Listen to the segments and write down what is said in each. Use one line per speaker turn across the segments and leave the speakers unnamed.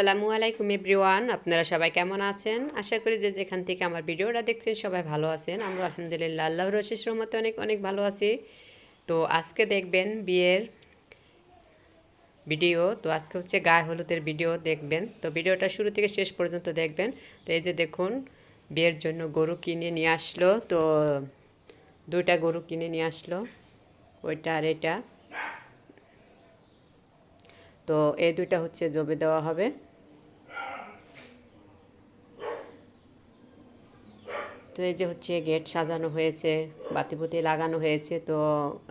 আসসালামু আলাইকুম এভরিওয়ান, আপনারা সবাই কেমন আছেন? আশা করি যে যেখান থেকে আমার ভিডিওটা দেখছেন সবাই ভালো আছেন। আমরা আলহামদুলিল্লাহ আল্লাহ রশিস রহমতে অনেক অনেক ভালো আছি। তো আজকে দেখবেন বিয়ের ভিডিও, তো আজকে হচ্ছে গায়ে হলুদের ভিডিও দেখবেন। তো ভিডিওটা শুরু থেকে শেষ পর্যন্ত দেখবেন। তো এই যে দেখুন, বিয়ের জন্য গরু কিনে নিয়ে আসলো। তো দুইটা গরু কিনে নিয়ে আসলো, ওইটা আর এটা। তো এই দুইটা হচ্ছে জবে দেওয়া হবে। তো এই যে হচ্ছে গেট সাজানো হয়েছে, বাতিপুতি লাগানো হয়েছে, তো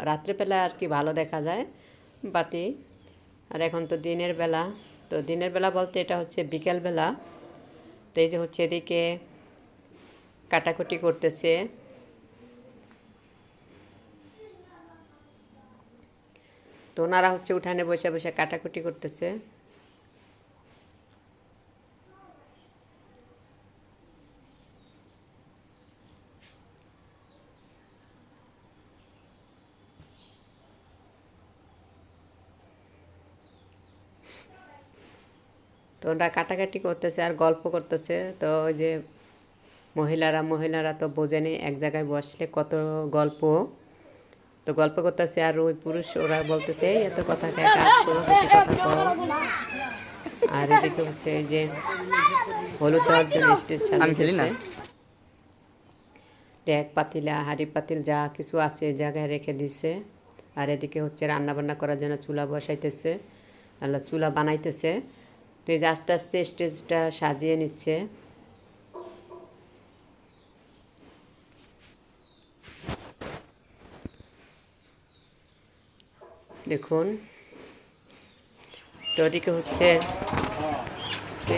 রাত্রেবেলা আর কি ভালো দেখা যায় বাতি। আর এখন তো দিনের বেলা, তো দিনের বেলা বলতে এটা হচ্ছে বিকেলবেলা তো এই যে হচ্ছে এদিকে কাটাকুটি করতেছে। তো ওনারা হচ্ছে উঠানে বসে বসে কাটাকুটি করতেছে। তো ওরা কাটাকাটি করতেছে আর গল্প করতেছে। তো ওই যে মহিলারা মহিলারা তো বোঝেনি এক জায়গায় বসলে কত গল্প। তো গল্প করতেছে আর ওই পুরুষ ওরা বলতেছে "এই এত কথা কাজ করো বেশি কথা কও। আর এদিকে হচ্ছে এই যে হলুদ জন্য স্টেজ সাজিয়েছে ট্যাগ পাতিলা হাড়ি পাতিল যা কিছু আছে এই জায়গায় রেখে দিছে। আর এদিকে হচ্ছে রান্না বান্না করার জন্য চুলা বসাইতেছে। আল্লাহ চুলা বানাইতেছে। তো এই যে আস্তে আস্তে স্টেজটা সাজিয়ে নিচ্ছে। দেখুন, তো ওদিকে হচ্ছে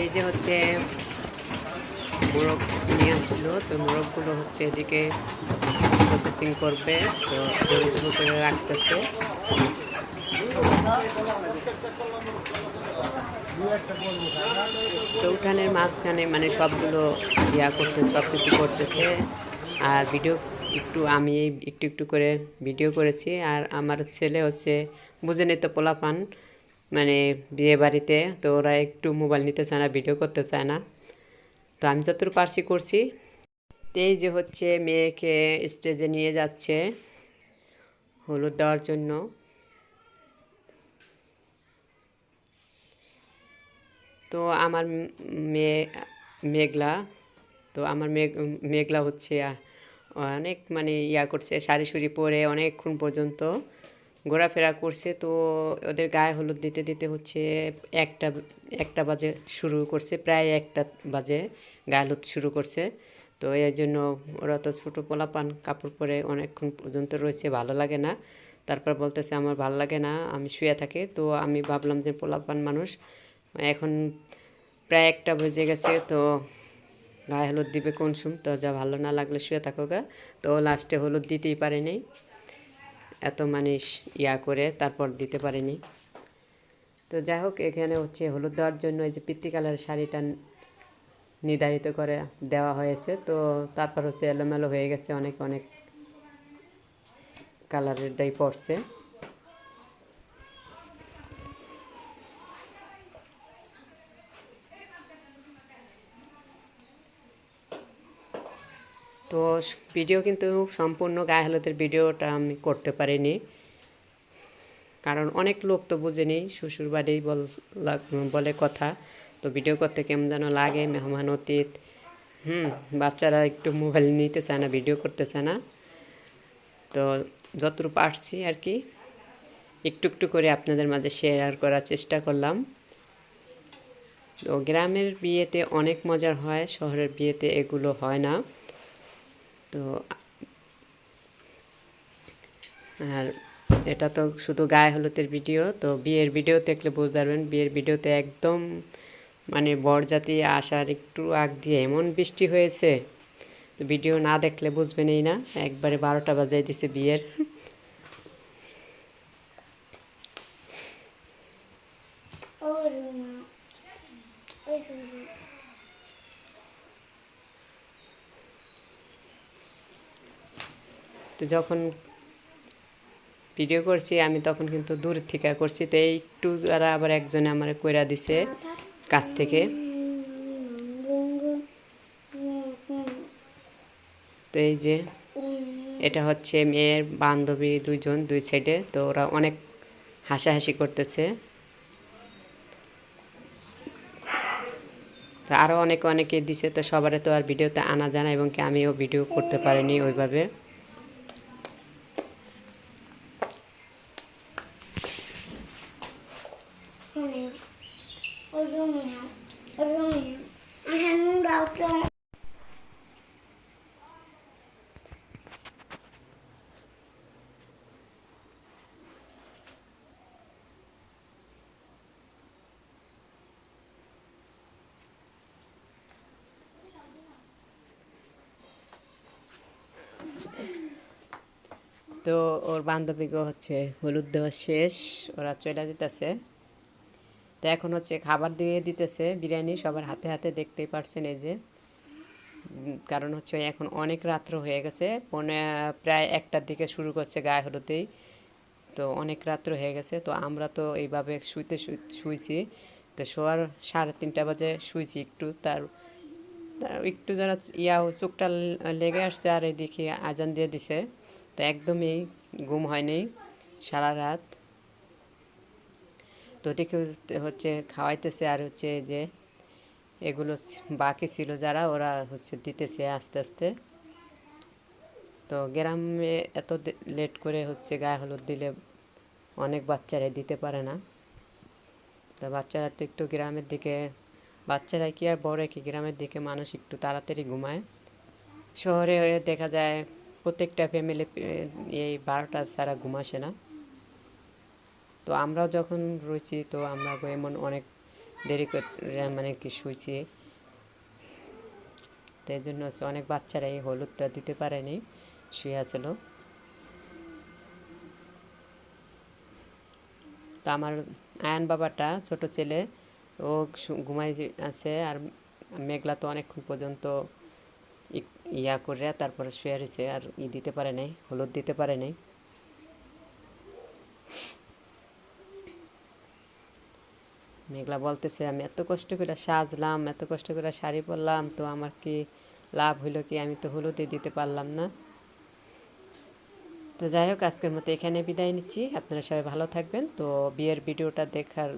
এই যে হচ্ছে মোরগ নিয়ে আসলো, তো মোরগগুলো হচ্ছে এদিকে প্রসেসিং করবে, তো রাখতেছে। তো উঠানের মাঝখানে মানে সবগুলো ইয়া করতে সব কিছু করতেছে। আর ভিডিও একটু আমি একটু একটু করে ভিডিও করেছি। আর আমার ছেলে হচ্ছে বুঝে নিত পোলাপান মানে বিয়ে বাড়িতে, তো ওরা একটু মোবাইল নিতে চায় না, ভিডিও করতে চায় না। তো আমি যতটুকু পারছি করছি। এই যে হচ্ছে মেয়েকে স্টেজে নিয়ে যাচ্ছে হলুদ দেওয়ার জন্য। তো আমার মেয়ে মেঘলা, তো আমার মেঘ, মেঘলা হচ্ছে অনেক মানে ইয়া করছে, শাড়ি শুড়ি পরে অনেকক্ষণ পর্যন্ত ঘোরাফেরা করছে। তো ওদের গায়ে হলুদ দিতে দিতে হচ্ছে একটা একটা বাজে শুরু করছে, প্রায় একটা বাজে গায়ে হলুদ শুরু করছে। তো এই জন্য ওরা তো ছোটো পোলাপান, কাপড় পরে অনেকক্ষণ পর্যন্ত রয়েছে, ভালো লাগে না। তারপর বলতেছে, আমার ভালো লাগে না, আমি শুয়ে থাকি। তো আমি ভাবলাম যে পোলাপান মানুষ এখন প্রায় একটা বেজে গেছে, তো গায়ে হলুদ দিবে কোন সুম তো যা ভালো না লাগলে শুয়ে থাকো গা। তো লাস্টে হলুদ দিতেই পারেনি এত মানুষ ইয়া করে তারপর দিতে পারেনি তো যাই হোক, এখানে হচ্ছে হলুদ দেওয়ার জন্য এই যে পিত্তি কালারের শাড়িটা নির্ধারিত করে দেওয়া হয়েছে। তো তারপর হচ্ছে এলোমেলো হয়ে গেছে, অনেক অনেক কালারেরটাই পড়ছে তো ভিডিও কিন্তু সম্পূর্ণ গায়ে হলুদের ভিডিওটা আমি করতে পারিনি। কারণ অনেক লোক তো বুঝেনি শ্বশুর বাড়ি বল কথা। তো ভিডিও করতে কেমন যেন লাগে, মেহমান অতীত। হুম, বাচ্চারা একটু মোবাইল নিতে চায় না, ভিডিও করতে চায় না। তো যতটুকু পারছি আর কি, একটু একটু করে আপনাদের মাঝে শেয়ার করার চেষ্টা করলাম। তো গ্রামের বিয়েতে অনেক মজার হয়, শহরের বিয়েতে এগুলো হয় না। তো আর এটা তো শুধু গায়ে হলুদের ভিডিও, তো বিয়ের ভিডিও দেখলে বুঝতে পারবেন, বিয়ের ভিডিওতে একদম মানে বরজাতি আসার একটু আগ দিয়ে এমন বৃষ্টি হয়েছে, তো ভিডিও না দেখলে বুঝবেনই না, একবারে বারোটা বাজায় দিছে বিয়ের। তো যখন ভিডিও করছি, আমি তখন কিন্তু দূর থেকে করছি। তো একটু যারা আবার একজনে আমার কইরা দিছে কাছ থেকে। তো এই যে, এটা হচ্ছে মেয়ের বান্ধবী দুইজন, দুই সাইডে। তো ওরা অনেক হাসাহাসি করতেছে। আরও অনেকে অনেকে দিছে, তো সবারে তো আর ভিডিওতে আনা যায় না, এবং কি আমিও ভিডিও করতে পারিনি ওইভাবে। তো ওর বান্ধবীকে হচ্ছে হলুদ দেওয়া শেষ ওরা চলে যেতেছে তো এখন হচ্ছে খাবার দিয়ে দিতেছে বিরিয়ানি সবার হাতে হাতে দেখতেই পারছেন এই যে। কারণ হচ্ছে এখন অনেক রাত্র হয়ে গেছে, পনে, প্রায় একটার দিকে শুরু করছে গায়ে হলুদেই। তো অনেক রাত্র হয়ে গেছে, তো আমরা তো এইভাবে শুইতে শুই- শুইছি। তো শোয়ার সাড়ে তিনটা বাজে শুইছি একটু তার একটু যারা ইয়া চোখটা লেগে আসছে আর এদিকে আজান দিয়ে দিছে, তো একদমই ঘুম হয়নি সারা রাত। তো দেখে হচ্ছে খাওয়াইতেছে আর হচ্ছে যে এগুলো বাকি ছিল যারা, ওরা হচ্ছে দিতেছে আস্তে আস্তে। তো গ্রামে এত লেট করে হচ্ছে গায়ে হলুদ দিলে অনেক বাচ্চারাই দিতে পারে না। তো বাচ্চারা তো একটু গ্রামের দিকে, বাচ্চারা কি আর বড় কি গ্রামের দিকে, মানুষ একটু তাড়াতাড়ি ঘুমায়। শহরে দেখা যায় প্রত্যেকটা ফ্যামিলি এই বারোটা ছাড়া ঘুম আসে না। তো আমরাও যখন রয়েছি, তো আমরা এমন অনেক দেরি করে মানে কি শুয়েছি। তো এই জন্য হচ্ছে অনেক বাচ্চারা এই হলুদটা দিতে পারেনি, শুয়ে আছিল। তো আমার আয়ান বাবাটা, ছোট ছেলে, ও ঘুমাই আছে আর মেঘলা তো অনেকক্ষণ পর্যন্ত ইয়া করে, তারপরে শুয়ে রয়েছে আর ই দিতে পারে নাই, হলুদ দিতে পারে নাই। মেঘলা বলতেছে, আমি এত কষ্ট করে সাজলাম, এত কষ্ট করে শাড়ি পরলাম, তো আমার কি লাভ হইল কি? আমি তো হলুদে দিতে পারলাম না। তো যাই হোক, আজকের মতো এখানে বিদায় নিচ্ছি। আপনারা সবাই ভালো থাকবেন। তো বিয়ের ভিডিওটা দেখার